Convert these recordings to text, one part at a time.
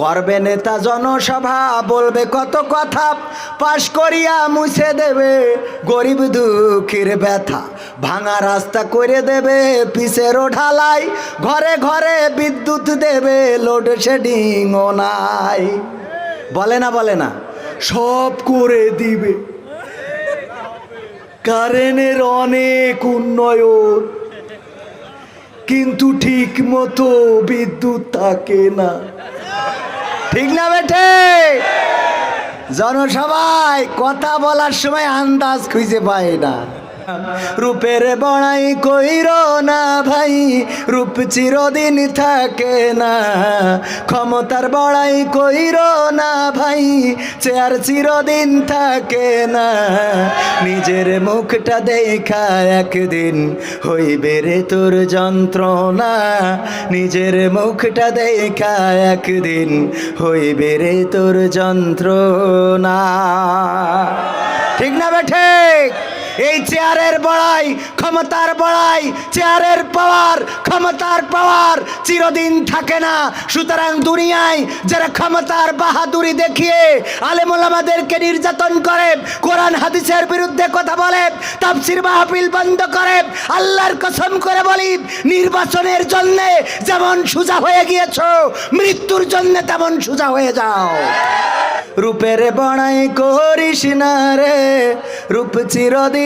করবে নেতা জনসভা, বলবে কত কথা, পাশ করিয়া মুছে দেবে গরিব দুঃখীর ব্যথা। ভাঙা রাস্তা করে দেবে পিসেরও ঢালাই, ঘরে ঘরে বিদ্যুৎ দেবে লোডশেডিং ও নাই। বলে না বলে না, সব করে দিবে। কারেন্টের অনেক উন্নয়ন, কিন্তু ঠিক মতো বিদ্যুৎ থাকে না। ঠিক না বেঠে? জনসভায় কথা বলার সময় আন্দাজ খুঁজে পায় না। রূপের বড়াই কইর না ভাই, রূপ চিরদিন থাকে না। ক্ষমতার বড়াই কইর না ভাই, চেয়ার চিরদিন থাকে না। নিজের মুখটা দেখা একদিন হইবে রে তোর যন্ত্রণা। নিজের মুখটা দেখা একদিন হইবে রে তোর যন্ত্রণা। ঠিক না বেঠে এই চেয়ারের বড়াই ক্ষমতার বড়াই, চেয়ারের পাওয়ার, ক্ষমতার পাওয়ার চিরদিন থাকে না। সুতরাং দুনিয়ায় যারা ক্ষমতার বাহাদুরি দেখিয়ে আলেমুলামাদেরকে নির্যাতন করে, কোরআন হাদিসের বিরুদ্ধে কথা বলে, তাফসির মাহফিল বন্ধ করে, আল্লাহর কসম করে বলি, নির্বাচনের জন্য যেমন সোজা হয়ে গিয়েছ, মৃত্যুর জন্য তেমন সোজা হয়ে যাও। রূপের বড়াই করিস না রে, রূপ চিরদিন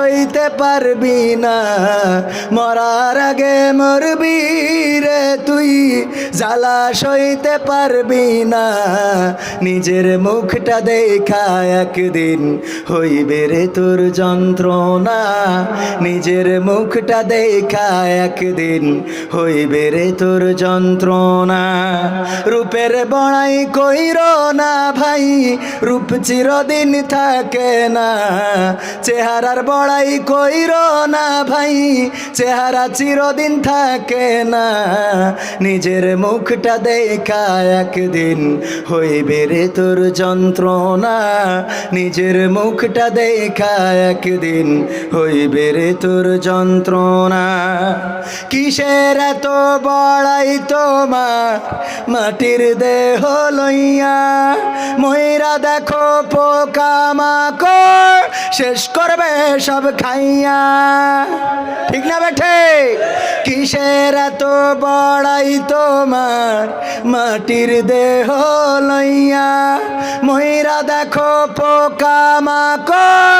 সইতে পারবি না। মরার আগে মরবি রে তুই, জ্বালা সইতে পারবি না। নিজের মুখটা দেখা একদিন হইবে রে তোর যন্ত্রণা। নিজের মুখটা দেখা একদিন হইবে রে তোর যন্ত্রণা। রূপের বড়াই কইর না ভাই, রূপ চিরদিন থাকে না। চেহারার বড়াই কইর না ভাই, চেহারা চিরদিন থাকে না। নিজের মুখটা দেখা একদিন হইবে রে তোর যন্ত্রণা। নিজের মুখটা দেখা একদিন হইবে রে তোর যন্ত্রণা। কিসের এত বড়াই তোমার? মাটির দেহ লইয়া ময়রা দেখো পোকা মাকড় শেষ করবে সব খাইয়া। ঠিক না বেঠে কিসের তো বড়াই তোমার মাটির দেহ লইয়া? মহিরা দেখো পোকা মাকড়।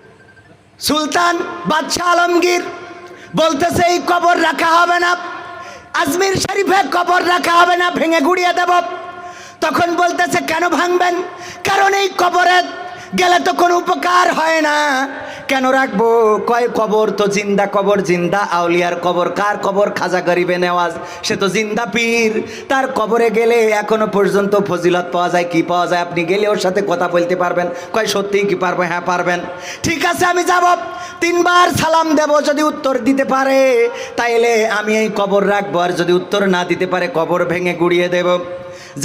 সুলতান বাদশাহ আলমগীর বলতেছে, এই কবর রাখা হবে না। আজমির শরীফে কবর রাখা হবে না, ভেঙে গুড়িয়ে দেব। তখন বলতেছে, কেন ভাঙবেন? কারণ এই কবরে গেলে তো কোনো উপকার হয় না। কেন রাখব? কয় কবর তো জিন্দা কবর, জিন্দা আউলিয়ার কবর। কার কবর? খাজা গরিবে নেওয়াজ। সে তো জিন্দা পীর। তার কবরে গেলে এখনও পর্যন্ত ফজিলত পাওয়া যায়, কি পাওয়া যায়? আপনি গেলে ওর সাথে কথা বলতে পারবেন। কয়, সত্যিই কি পারব? হ্যাঁ পারবেন। ঠিক আছে, আমি যাব। তিনবার সালাম দেব যদি উত্তর দিতে পারে। তাইলে আমি এই কবর রাখব। আর যদি উত্তর না দিতে পারে, কবর ভেঙে গুড়িয়ে দেব।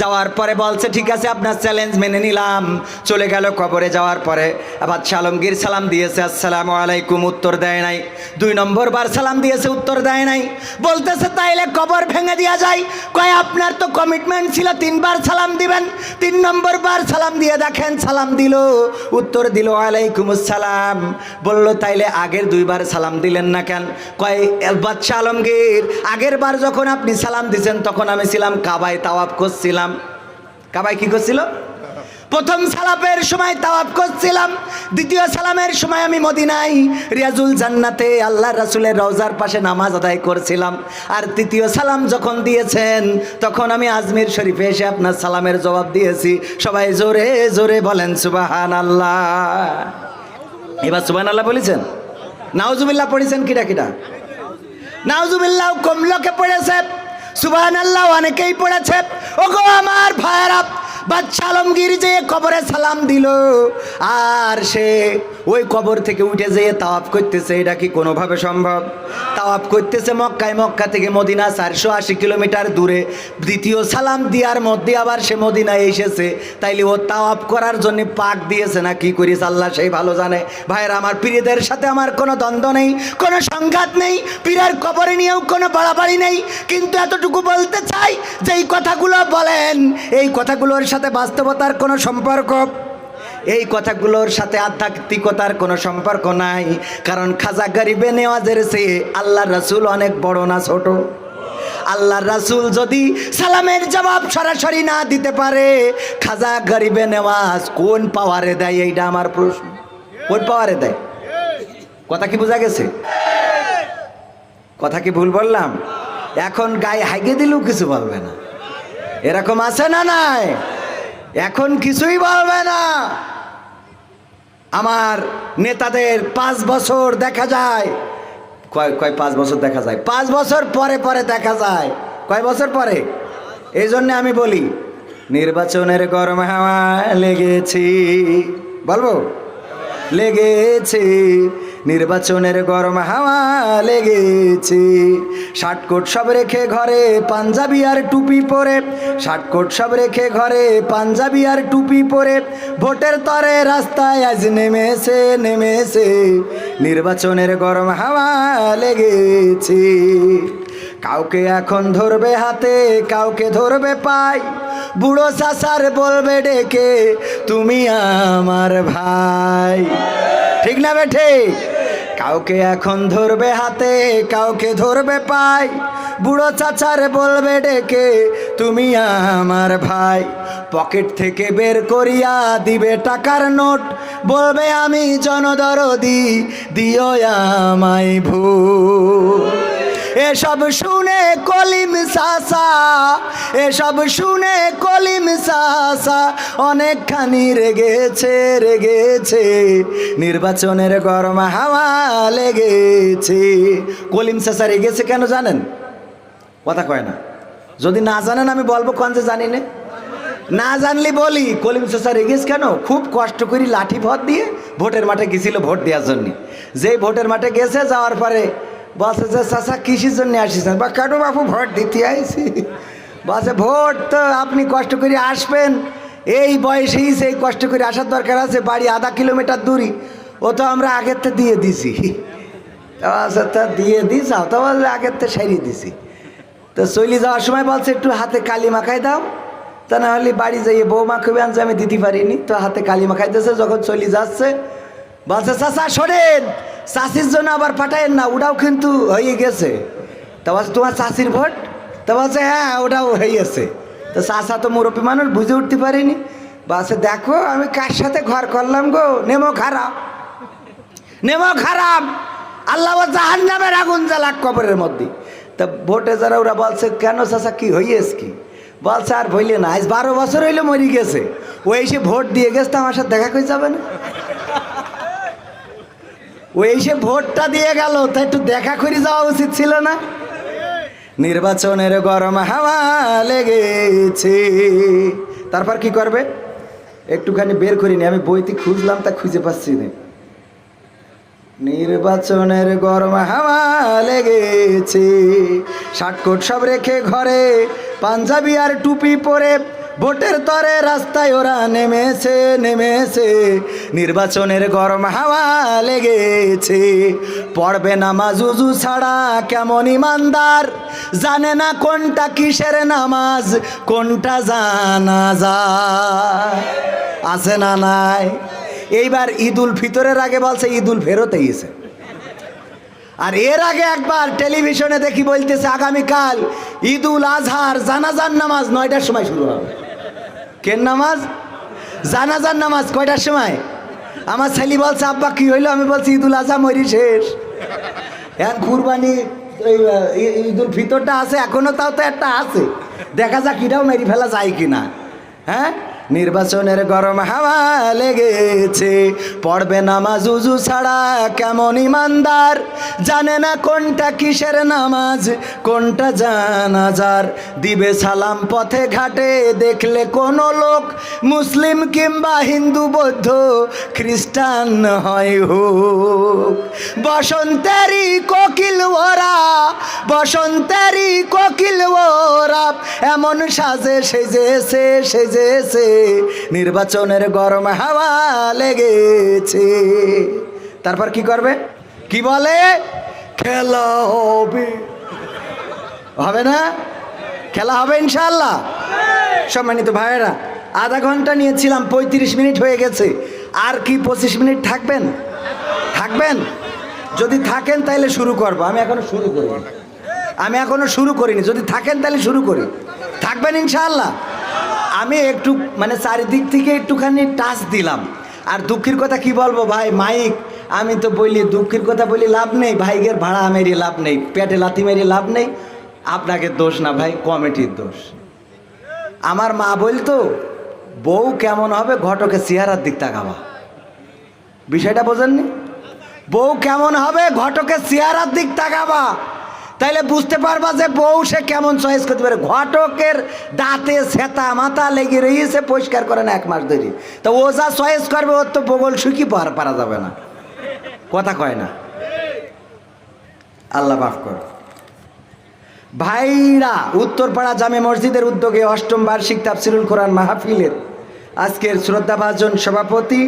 যাওয়ার পরে বলছে, ঠিক আছে, আপনার চ্যালেঞ্জ মেনে নিলাম। চলে গেল কবরে যাওয়ার পরে। আবার আলমগীর সালাম দিয়েছে, আসসালামু আলাইকুম, উত্তর দেয় নাই। দুই নম্বর বার সালাম দিয়েছে, উত্তর দেয় নাই। বলতেছে, তাইলে কবর ভেঙে দেওয়া যায় কয়, আপনার তো কমিটমেন্ট ছিল, তিনবার সালাম দিবেন। তিন নম্বর বার সালাম দিয়ে দেখেন, সালাম দিল, উত্তর দিল আলাইকুম সালাম বলল, তাইলে আগের দুইবার সালাম দিলেন না কেন? কয় বাচ্চা আলমগীর, আগের বার যখন আপনি সালাম দিয়েছেন তখন আমি ছিলাম কাবায় তাওয়াব করছিলাম। কাবায় কি করছিল? প্রথম সালাপের সময় তাওয়াব করছিলাম। দ্বিতীয় সালামের সময় আমি মদিনাই রিয়াজুল জান্নাতে আল্লাহ রাসুলের রওজার পাশে নামাজ আদায় করছিলাম। আর তৃতীয় সালাম যখন দিয়েছেন, তখন আমি আজমির শরীফে এসে আপনার সালামের জবাব দিয়েছি। সবাই জোরে জোরে বলেন সুবাহান আল্লাহ এবার সুবাহান আল্লাহ বলেছেন? নাউজুবিল্লাহ পড়েছেন কিটা কিটা নাউজুবিল্লাহ কম লোকে পড়েছে। সুবাহান আল্লাহ অনেকেই পড়েছে। ওগো আমার ভাইয়েরা বাচ্চা আলমগীর যে কবরে সালাম দিল, আর সে ওই কবর থেকে উঠে যেয়ে তাওয়াপ করতেছে, এটা কি কোনোভাবে সম্ভব? তাওয়াপ করতেছে মক্কায়, মক্কা থেকে মদিনা চারশো আশি কিলোমিটার দূরে। দ্বিতীয় সালাম দেওয়ার মধ্যে আবার সে মদিনায় এসেছে। তাইলে ও তাওয়াপ করার জন্য পাক দিয়েছে না কি করিস? আল্লাহ সেই ভালো জানে। ভাইয়ের, আমার পীরেদের সাথে আমার কোনো দ্বন্দ্ব নেই, কোনো সংঘাত নেই, পীরের কবরে নিয়েও কোনো বাড়াবাড়ি নেই। কিন্তু এতটুকু বলতে চাই যে এই কথাগুলো বলেন, এই কথাগুলোর সাথে বাস্তবতার কোনো সম্পর্ক? এই কথাগুলোর সাথে আধ্যাত্মিকতার কোনো সম্পর্ক নাই। কারণ খাজা গরিবে নেওয়াজের চেয়ে আল্লাহ রসুল অনেক বড় না ছোট। আল্লাহ রাসুল যদি সালামের জবাব সরাসরি না দিতে পারে, খাজা গরিবে নেওয়াজ কোন পাওয়ারে দেয়? এইটা আমার প্রশ্ন। কোন পাওয়ারে দেয়? কথা কি বোঝা গেছে? কথা কি ভুল বললাম? এখন গায়ে হাইগে দিলেও কিছু বলবে না। এরকম আছে না নাই? এখন কিছুই বলবে না। আমার নেতাদের পাঁচ বছর দেখা যায়। কয় কয় পাঁচ বছর দেখা যায়? পাঁচ বছর পরে পরে দেখা যায়। কয় বছর পরে? এই জন্যে আমি বলি, নির্বাচনের গরম হাওয়া লেগেছি। বলব? লেগেছে। নির্বাচনের গরম হাওয়া লেগেছে। শার্টকোট সব রেখে ঘরে পাঞ্জাবি আর টুপি পরে। শার্টকোট সব রেখে ঘরে পাঞ্জাবি আর টুপি পরে। ভোটের তরে রাস্তায় আজ নেমেছে নেমেছে। নির্বাচনের গরম হাওয়া লেগেছে। কাউকে এখন ধরবে হাতে, কাউকে ধরবে পাই বুড়ো চাষার বলবে ডেকে, তুমি আমার ভাই। ঠিক না বেঠে? কাউকে এখন ধরবে হাতে, কাউকে ধরবে পাই বুড়ো চাচার বলবে ডেকে, তুমি আমার ভাই। পকেট থেকে বের করিয়া দিবে টাকার নোট। বলবে, আমি জনদরদি, দিও আমায় ভূ এসব শুনে কলিম সাসা, এসব শুনে কলিম সাসা, অনেকখানি রেগেছে রেগেছে, নির্বাচনের গরম হাওয়া লেগেছে। কলিম সাসা রেগেছে কেন জানেন? কথা কয় না। যদি না জানেন, আমি বলব কোন যে জানি না। না জানলি বলি, কলিম চাষা রেগেস কেন? খুব কষ্ট করি লাঠি ভোট দিয়ে ভোটের মাঠে গেছিল ভোট দেওয়ার জন্য। যেই ভোটের মাঠে গেছে, যাওয়ার পরে বলছে যে চাষা কৃষির জন্য আসিছেন বা কাটু বাপু, ভোট দিতে আইছি? বলছে ভোট তো আপনি কষ্ট করে আসবেন। এই বয়সেই সেই কষ্ট করে আসার দরকার আছে, বাড়ি আধা কিলোমিটার দূরই। ও তো আমরা আগের তো দিয়ে দিছি। তা দিয়ে দিস তো বলছে আগের তো সারিয়ে দিছি। তো চলি যাওয়ার সময় বলছে, একটু হাতে কালি মাখাই দাও। তা না হলে বাড়ি যাইয়ে বৌমা খুবই আনছে, আমি দিতে পারিনি। তো হাতে কালি মাখাইতেছে, যখন চলি যাচ্ছে, বলছে, চাচা শোনেন চাষির জন্য আবার পাঠায়েন না, ওটাও কিন্তু হয়ে গেছে। তা তোমার চাষির ভোট? তা বলছে হ্যাঁ ওটাও হয়ে গেছে। তো চাষা তো মুরব্বী মানুষ, বুঝে উঠতে পারিনি। বলছে, দেখো, আমি কার সাথে ঘর করলাম গো? নেমো খারাপ। নেমো খারাপ। আল্লাহ জাহান নামের আগুন জ্বালাক কবরের মধ্যে। তা ভোটে যারা, ওরা বলছে, কেন চাচা, কি হইয়েছ কি? বলছে, আর ভইলে না, আজ বারো বছর হইলে মরি গেছে। ও এসে ভোট দিয়ে গেছে, তো আমার সাথে দেখা করে যাবে না? ও সে ভোটটা দিয়ে গেল, তা একটু দেখা করে যাওয়া উচিত ছিল না? নির্বাচনের গরম হাওয়া লেগেছে। তারপর কি করবে? একটুখানি বের করিনি আমি বইতে খুঁজলাম, তা খুঁজে পাচ্ছি না। নির্বাচনের গরম হাওয়া লেগেছে। শার্টকোট সব রেখে ঘরে পাঞ্জাবি আর টুপি পরে ভোটের তরে রাস্তায় ওরা নেমেছে নেমেছে। নির্বাচনের গরম হাওয়া লেগেছে। পড়বে নামাজ উজু ছাড়া কেমন ইমানদার? জানে না কোনটা কিসের নামাজ, কোনটা জানা যায়। আছে না নাই? এইবার ঈদুল ফিতরের আগে বলছে, ঈদুল ফেরত এসে। আর এর আগে একবার টেলিভিশনে দেখি বলতেছে, আগামীকাল ঈদুল আজহার জানাজার নামাজ নয়টার সময় শুরু হবে। কেন নামাজ? জানাজার নামাজ কয়টার সময়? আমার ছেলে বলছে আব্বা কি হইল? আমি বলছি ঈদুল আজহা মরি শেষ। এখন কুরবানি আহ, ই- ঈদুল ফিতরটা আছে এখনও তাও তো একটা আছে। দেখা যাক এটাও মেরি ফেলা যায় কিনা। হ্যাঁ? নির্বাচনের গরম হাওয়া লেগেছে। পড়বে নামাজ, উজু ছাড়া কেমন ইমানদার? জানে না কোনটা কিসের নামাজ, কোনটা জানাজার? দিবে সালাম পথে ঘাটে, দেখলে কোনো লোক মুসলিম কিংবা হিন্দু, বৌদ্ধ, খ্রিস্টান হয় হোক। বসন্তেরই কোকিল ওরা, বসন্তেরই কোকিল ওরা, এমন সাজে সেজেছে সেজেছে নির্বাচনের গরম হাওয়া লেগেছে। তারপর কি করবে? কি বলে? খেলা হবে। হবে না? খেলা হবে ইনশাল্লাহ সম্মানিত ভাইয়েরা, আধা ঘণ্টা নিয়েছিলাম, পঁয়ত্রিশ মিনিট হয়ে গেছে। আর কি পঁচিশ মিনিট থাকবেন? থাকবেন? যদি থাকেন তাহলে শুরু করব। আমি এখনও শুরু করিনি। আমি এখনও শুরু করিনি। যদি থাকেন তাহলে শুরু করি। থাকবেন ইনশাআল্লাহ। আমি একটু মানে চারিদিক থেকে একটুখানি টাচ দিলাম। আর দুঃখের কথা কি বলব ভাই? মাইক, আমি তো বলি, দুঃখের কথা বলি লাভ নেই। ভাইগের ভাড়া মেরি লাভ নেই। পেটে লাথি মেরি লাভ নেই। আপনাকে দোষ না ভাই, কমিটির দোষ। আমার মা বলতো, বউ কেমন হবে ঘটকে চেহারার দিক তাকাবা। বিষয়টা বোঝেননি? বউ কেমন হবে ঘটকে চেহারার দিক তাকাবা। তাইলে বুঝতে পারবা যে বউ সে কেমন চয়েস করতে পারে। ঘটকের দাঁতে সেতা মাথা লেগে রয়েছে পরিষ্কার করে না এক মাস ধরে। তো ও যা চয়েস করবে, ওর তো বগল শুকি পার পারা যাবে না। কথা কয় না। আল্লাহ মাফ কর ভাইরা, উত্তরপাড়া জামে মসজিদের উদ্যোগে অষ্টম বার্ষিক তাফসিরুল কোরআন মাহফিলের আজকের শ্রদ্ধাভাজন সভাপতি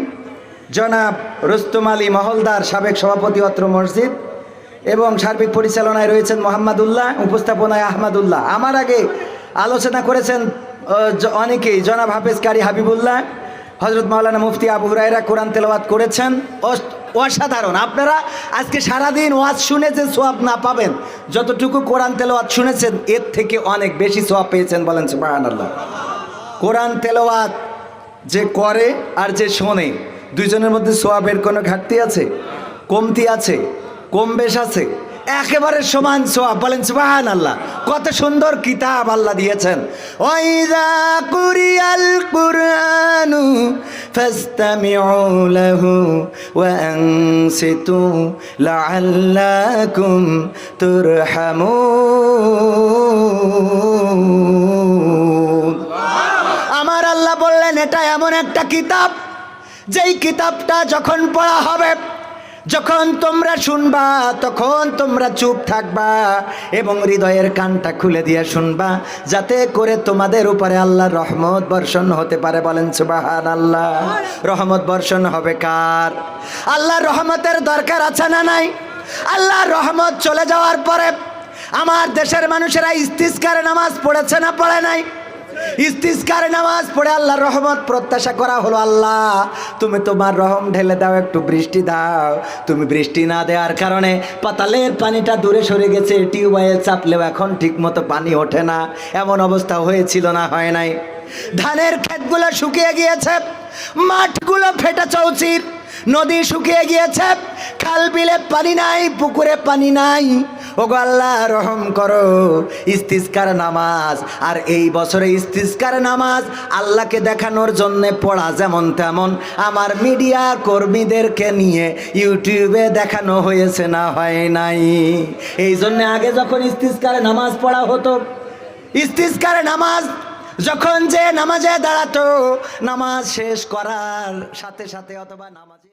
জনাব রুস্তম আলী মহলদার সাবেক সভাপতি অত্র মসজিদ। এবং সার্বিক পরিচালনায় রয়েছেন মোহাম্মদুল্লাহ, উপস্থাপনায় আহমদুল্লাহ। আমার আগে আলোচনা করেছেন অনেকেই, জনাব হাফেজ কারি হাবিবুল্লাহ হজরত মাওলানা মুফতি আবু হুরাইরা কোরআন তেলাওয়াত করেছেন। অস- অসাধারণ। আপনারা আজকে সারাদিন ওয়াজ শুনে যে সোয়াব না পাবেন, যতটুকু কোরআন তেলাওয়াত শুনেছেন, এর থেকে অনেক বেশি সোয়াব পেয়েছেন বলেন সুবহানাল্লাহ। কোরআন তেলাওয়াত যে করে আর যে শোনে, দুইজনের মধ্যে সোয়াবের কোনো ঘাটতি আছে? কমতি আছে? কম বেশ আছে। একেবারে সমান সোয়াব। বলেন সুবাহান আল্লাহ কত সুন্দর কিতাব আল্লাহ দিয়েছেন। ওয়াইদা কুরিয়াল কুরআনু ফাস্তামিউ লাহু ওয়া আনসিতু লাআল্লাকুম তুরহামুন। আমার আল্লাহ বললেন, এটা এমন একটা কিতাব, যেই কিতাবটা যখন পড়া হবে যখন তোমরা শুনবা, তখন তোমরা চুপ থাকবা এবং হৃদয়ের কানটা খুলে দিয়ে শুনবা, যাতে করে তোমাদের উপরে আল্লাহর রহমত বর্ষণ হতে পারে। বলেন সুবাহান আল্লাহ রহমত বর্ষণ হবে কার? আল্লাহর রহমতের দরকার আছে না নাই? আল্লাহর রহমত চলে যাওয়ার পরে আমার দেশের মানুষেরা ইস্তিস্কারে নামাজ পড়েছে না পড়ে নাই? ইস্তিস্কার নামাজ পড়ে আল্লাহর রহমত প্রত্যাশা করা হলো আল্লাহ। তুমি তোমার রহম ঢেলে দাও, একটু বৃষ্টি দাও। তুমি বৃষ্টি না দেওয়ার কারণে পাতালের পানিটা দূরে সরে গেছে, টিউবওয়েল চাপলেও এখন ঠিক মতো পানি ওঠে না। এমন অবস্থা হয়েছিল না হয় নাই। ধানের ক্ষেতগুলো শুকিয়ে গিয়েছে, মাঠগুলো ফেটে চৌচির। নদী শুকিয়ে গিয়েছে, খাল বিলে পানি নাই, পুকুরে পানি নাই। ওগো আল্লাহ, রহম করো। ইস্তিস্কার নামাজ। আর এই বছরে ইস্তিস্কার নামাজ আল্লাহকে দেখানোর জন্য পড়া যেমন তেমন। আমার মিডিয়া কর্মীদেরকে নিয়ে ইউটিউবে দেখানো হয়েছে না হয় নাই। এই জন্য আগে যখন ইস্তিস্কার নামাজ পড়া হতো, ইস্তিস্কার নামাজ যখন যে নামাজে দাঁড়াতো, নামাজ শেষ করার সাথে সাথে অথবা নামাজে